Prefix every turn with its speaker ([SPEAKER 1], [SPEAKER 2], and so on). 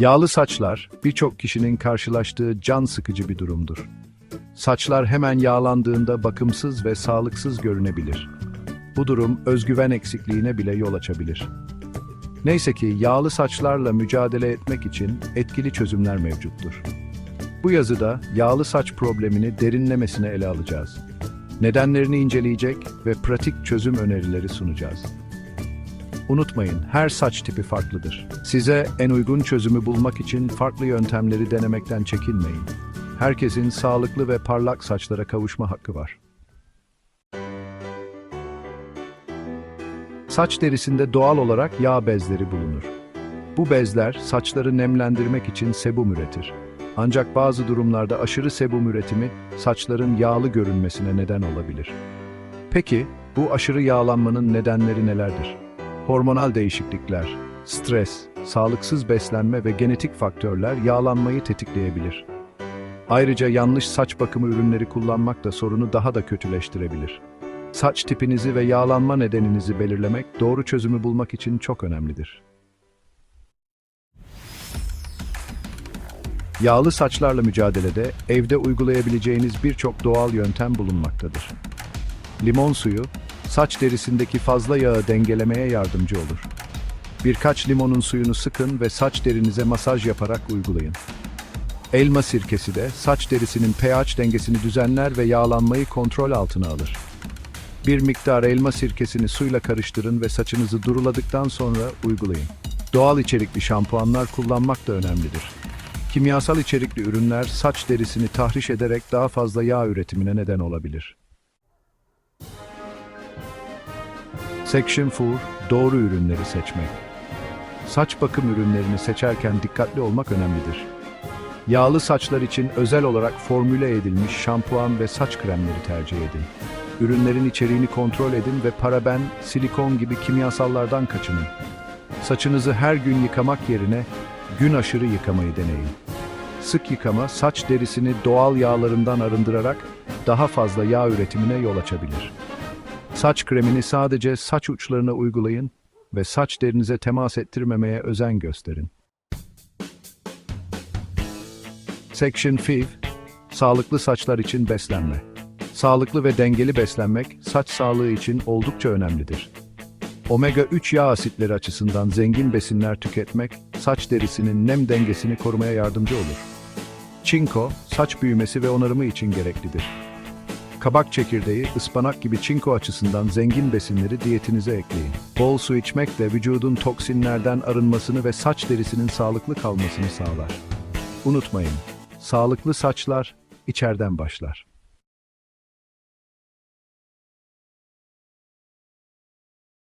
[SPEAKER 1] Yağlı saçlar birçok kişinin karşılaştığı can sıkıcı bir durumdur. Saçlar hemen yağlandığında bakımsız ve sağlıksız görünebilir. Bu durum özgüven eksikliğine bile yol açabilir. Neyse ki yağlı saçlarla mücadele etmek için etkili çözümler mevcuttur. Bu yazıda yağlı saç problemini derinlemesine ele alacağız. Nedenlerini inceleyecek ve pratik çözüm önerileri sunacağız. Unutmayın, her saç tipi farklıdır. Size en uygun çözümü bulmak için farklı yöntemleri denemekten çekinmeyin. Herkesin sağlıklı ve parlak saçlara kavuşma hakkı var. Saç derisinde doğal olarak yağ bezleri bulunur. Bu bezler saçları nemlendirmek için sebum üretir. Ancak bazı durumlarda aşırı sebum üretimi saçların yağlı görünmesine neden olabilir. Peki bu aşırı yağlanmanın nedenleri nelerdir? Hormonal değişiklikler, stres, sağlıksız beslenme ve genetik faktörler yağlanmayı tetikleyebilir. Ayrıca yanlış saç bakımı ürünleri kullanmak da sorunu daha da kötüleştirebilir. Saç tipinizi ve yağlanma nedeninizi belirlemek doğru çözümü bulmak için çok önemlidir. Yağlı saçlarla mücadelede evde uygulayabileceğiniz birçok doğal yöntem bulunmaktadır. Limon suyu, saç derisindeki fazla yağı dengelemeye yardımcı olur. Birkaç limonun suyunu sıkın ve saç derinize masaj yaparak uygulayın. Elma sirkesi de saç derisinin pH dengesini düzenler ve yağlanmayı kontrol altına alır. Bir miktar elma sirkesini suyla karıştırın ve saçınızı duruladıktan sonra uygulayın. Doğal içerikli şampuanlar kullanmak da önemlidir. Kimyasal içerikli ürünler saç derisini tahriş ederek daha fazla yağ üretimine neden olabilir. Section 4, doğru ürünleri seçmek. Saç bakım ürünlerini seçerken dikkatli olmak önemlidir. Yağlı saçlar için özel olarak formüle edilmiş şampuan ve saç kremleri tercih edin. Ürünlerin içeriğini kontrol edin ve paraben, silikon gibi kimyasallardan kaçının. Saçınızı her gün yıkamak yerine gün aşırı yıkamayı deneyin. Sık yıkama saç derisini doğal yağlarından arındırarak daha fazla yağ üretimine yol açabilir. Saç kremini sadece saç uçlarına uygulayın ve saç derinize temas ettirmemeye özen gösterin. Section 5 Sağlıklı saçlar için beslenme. Sağlıklı ve dengeli beslenmek saç sağlığı için oldukça önemlidir. Omega 3 yağ asitleri açısından zengin besinler tüketmek saç derisinin nem dengesini korumaya yardımcı olur. Çinko, saç büyümesi ve onarımı için gereklidir. Kabak çekirdeği, ıspanak gibi çinko açısından zengin besinleri diyetinize ekleyin. Bol su içmek de vücudun toksinlerden arınmasını ve saç derisinin sağlıklı kalmasını sağlar. Unutmayın, sağlıklı saçlar içeriden başlar.